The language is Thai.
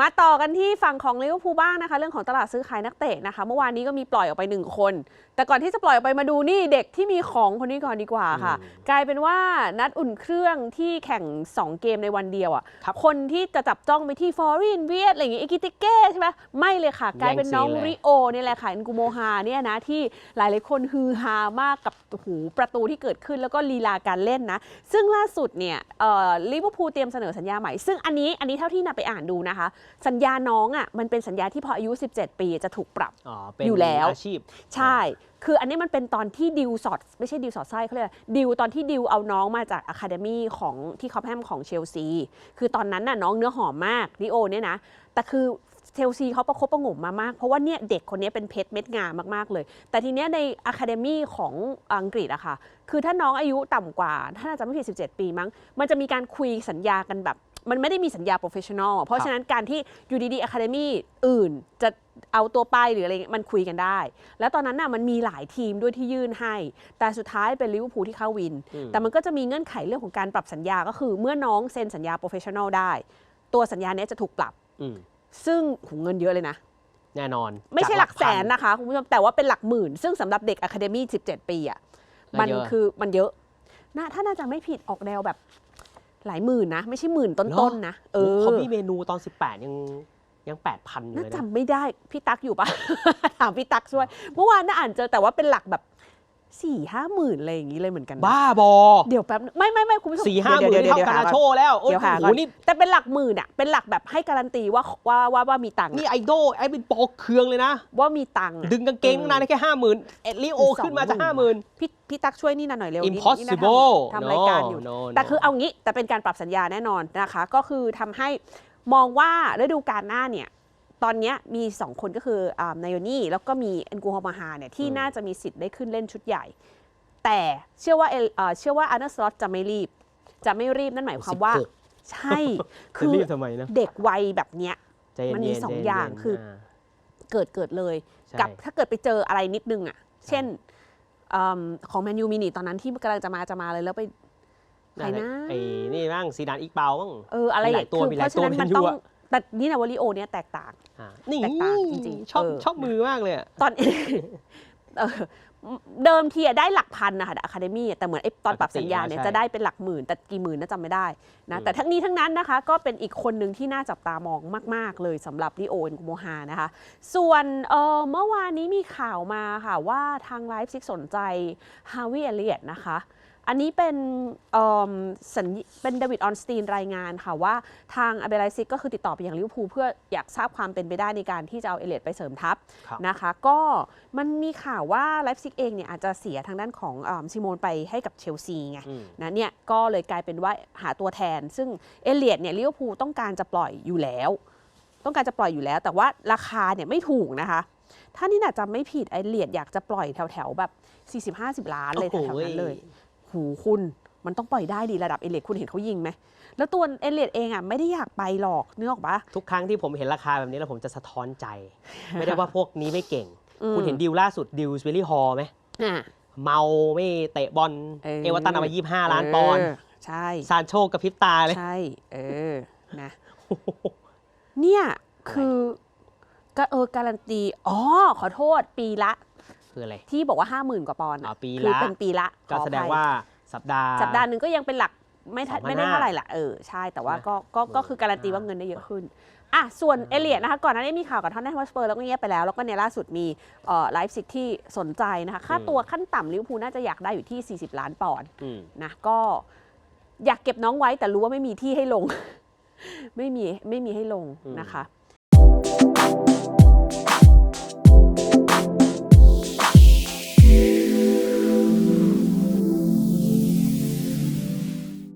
มาต่อกันที่ฝั่งของลิเวอร์พูลบ้างนะคะ เรื่องของตลาดซื้อขายนักเตะนะคะ เมื่อวานนี้ก็มีปล่อยออกไปหนึ่งคน แต่ก่อนที่จะปล่อยออกไปมาดูนี่เด็กที่มีของคนนี้ก่อนดีกว่าค่ะอืมกลายเป็นว่านัดอุ่นเครื่องที่แข่ง 2 เกมในวันเดียวอะครับคนที่จะจับจ้องไปที่ฟอร์รินเวียดอะไรอย่างงี้เอกิติเก้ใช่ไหมไม่เลยค่ะ กลายเป็นน้องแย่งซีนเลยริโอเนี่ยแหละค่ะอินกูโมฮาเนี่ยนะที่หลายๆคนฮือฮามากกับโอ้โหูประตูที่เกิดขึ้นแล้วก็ลีลาการเล่นนะ ซึ่งล่าสุดเนี่ยเอ่อลิเวอร์พูลเตรียมเสนอสัญญาใหม่ ซึ่งอันนี้อันนี้เท่าที่นาไปอ่านดูนะคะ สัญญาน้องอะมันเป็นสัญญาที่พออายุ 17 ปีจะถูกปรับอ๋อเป็นอยู่แล้วอาชีพ ใช่คืออันนี้มันเป็นตอนที่ดิวสอดไม่ใช่ดิวสอดไส้เขาเรียกดิวตอนที่ดิวเอาน้องมาจากอะคาเดมี่ของที่คอปแฮมของเชลซี คือตอนนั้นน่ะน้องเนื้อหอมมากลิโอเนี่ยนะ แต่คือเชลซีเขาประคบประงมมามาก เพราะว่าเนี่ยเด็กคนนี้เป็นเพชรเม็ดงามมากๆเลย แต่ทีเนี้ยในอะคาเดมี่ของอังกฤษอะค่ะ คือถ้าน้องอายุต่ำกว่า ถ้าน่าจะไม่ผิด 17 ปีมั้ง มันจะมีการคุยสัญญากันแบบ มันไม่ได้มีสัญญาโปรเฟชชั่นอล เพราะฉะนั้นการที่อยู่ดีๆอะคาเดมี่อื่นจะ เอาตัวไปหรืออะไรเงี้ยมันคุยกันได้ แล้วตอนนั้นน่ะมันมีหลายทีมด้วยที่ยื่นให้ แต่สุดท้ายเป็นลิเวอร์พูลที่เข้าวินอืมแต่มันก็จะมีเงื่อนไขเรื่องของการปรับสัญญาก็คือ เมื่อน้องเซ็นสัญญาโปรเฟชชั่นอลได้ ตัวสัญญาเนี้ยจะถูกปรับอืมซึ่งหูเงินเยอะเลยนะแน่นอน ไม่ใช่จากหลักแสนพันะคะคุณผู้ชมแต่ว่าเป็นหลักหมื่น ซึ่งสำหรับเด็กอะคาเดมี่17 ปีอะและมันเยอะคือมันเยอะน่าถ้าน่าจะไม่ผิดออกแนวแบบหลายหมื่นนะ ไม่ใช่หมื่นต้นๆนะเออเขามีเมนูตอน 18 ยัง ยัง 8,000 อยู่น่าเลยนะ จำไม่ได้ พี่ตั๊กอยู่ปะ ถามพี่ตั๊กช่วย เมื่อวานน่าอ่านเจอแต่ว่าเป็นหลักแบบสี่ห้าหมื่นอะไรอย่างนี้เลยเหมือนกันนะบ้าบอเดี๋ยวแป๊บนึงไม่ไม่ไม่คุณผู้ชมสี่ห้าหมื่นดี๋ยวเท่าดี๋ยวกันดี๋ยวนะโชว์แล้วโอ้เดี๋ยวหาโหก่อนนี่แต่เป็นหลักหมื่นอะเป็นหลักแบบให้การันตีว่าว่าว่าว่ามีตังค์นี่อะไอดอลไอ้เป็นปอเคืองเลยนะ ว่ามีตังค์อะดึงกางเกงตั้งนานได้แค่ห้าหมื่นเอ็ดลิโอสองขึ้นมาจะหมื่นห้าหมื่น พี่พี่ตั๊กช่วยนี่นะหน่อยเร็วนี่นี่นะ impossible ทำทำรายการอยู่ no, no, แต่คือ no เอางี้แต่เป็นการปรับสัญญาแน่นอนนะคะ ก็คือทำให้ มองว่าฤดูกาลหน้าเนี่ยตอนเนี้ยมี 2 คนก็คืออ่านายนี่แล้วก็มีเอ็นกูฮอมาฮาเนี่ยที่อืมน่าจะมีสิทธิ์ได้ขึ้นเล่นชุดใหญ่ แต่เชื่อว่าเอลเอ่อเชื่อว่าอาร์เนสล็อตจะไม่รีบ จะไม่รีบนั่นหมายความว่า16ใช่ คืคืออรีบทำไมนะเด็กวัยแบบเนี้ยใจเย็นๆมันมีสองใจเนๆอย่างคือาเกิดเกิดเลยใช่กับถ้าเกิดไปเจออะไรนิดนึงอะใช่เช่นเอิ่มของแมนยูมินิตอนนั้นที่กำลังจะมาจะมาเลยแล้วไป ใครนะไอ้นี่บ้างซีดานอีกเปาบ้างเอออะไรมีหลายตัวคือมีหเพลายราะฉะนั้นตัวมันแมนยูต้องอะแต่นี่นะวอลิโอเนี่ยแตกต่างอ่านี่แตกต่างจริงๆชอบเออชอบมือมากเลยอะตอนเออเดิมทีอะได้หลักพันนะคะอะคาเดมี่แต่เหมือนไอ้ตอนปรับสัญญาเนี่ยปกติจะได้เป็นหลักหมื่น แต่กี่หมื่นน่าจำไม่ได้นะอืมแต่ทั้งนี้ทั้งนั้นนะคะ ก็เป็นอีกคนหนึ่งที่น่าจับตามองมาก ๆ เลยสำหรับลิโอเอ็นกุโมฮานะคะ ส่วนเอ่อเมื่อวานนี้มีข่าวมาค่ะว่าทางไลฟ์ซิกสนใจฮาวิเอเลียตนะคะ อันนี้เป็นเอิ่มสัญญเป็นเดวิดออนสตีนรายงานค่ะว่าทางอเบไลซิกก็คือติดต่อไปยังลิเวอร์พูลเพื่ออยากทราบความเป็นไปได้ในการที่จะเอาเอเลียตไปเสริมทัพครับนะคะ ก็มันมีข่าวว่าไลฟ์ซิกเองเนี่ยอาจจะเสียทางด้านของซิโมนไปให้กับเชลซีไงอืมนะเนี่ยก็เลยกลายเป็นว่าหาตัวแทน ซึ่งเอเลียตเนี่ยลิเวอร์พูลต้องการจะปล่อยอยู่แล้ว ต้องการจะปล่อยอยู่แล้ว แต่ว่าราคาเนี่ยไม่ถูกนะคะถ้านี่น่าจะไม่ผิดเอเลียตอยากจะปล่อยแถวๆแบบ 40-50 ล้านเลยแถวๆนั้นเลย หูคุณมันต้องปล่อยได้ดีระดับเอเลียตคุณเห็นเขายิงไหม แล้วตัวเอเลียตเองอะไม่ได้อยากไปหรอกนึกออกปะทุกครั้งที่ผมเห็นราคาแบบนี้แล้วผมจะสะท้อนใจ ไม่ได้ว่าพวกนี้ไม่เก่งอืมคุณเห็นดิวล่าสุดดิวสเวลลี่ฮอลไหมอะเมาไม่เตะบอลเออเอเวอร์ตันเอาไป25ล้านปอนด์เใช่ซานโชกระพริบตาเลย ใช่ เออนะเนี่ยคือก็เออการันตี อ๋อ ขอโทษ ปีละ คืออะไร ที่บอกว่าห้าหมื่นกว่าปอนด์อ๋อะอปีคือละเป็นปีละก็ขออภัยแสดงว่าสัปดาห์ สัปดาห์หนึ่งก็ยังเป็นหลักไม่ทั2,500ไม่ได้เท่าไหร่ละเออใช่แต่ว่าก็ก็หมื่นก็คือการันตีว่าเงินได้เยอะขึ้นอะส่วนเอเลียดนะคะก่อนหน้านี้มีข่าวกับทอนแนนฮอสเปอร์แล้วก็เงียบไปแล้ว แล้วก็ในยล่าสุดมีเอ่อไลฟ์ซิกที่สนใจนะคะค่าตัวขั้นต่ำลิเวอร์พูลน่าจะอยากได้อยู่ที่ 40 ล้านปอนด์ อืม นะก็อยากเก็บน้องไว้แต่รู้ว่าไม่มีที่ให้ลง ไม่มีไม่มีให้ลงอืม นะคะ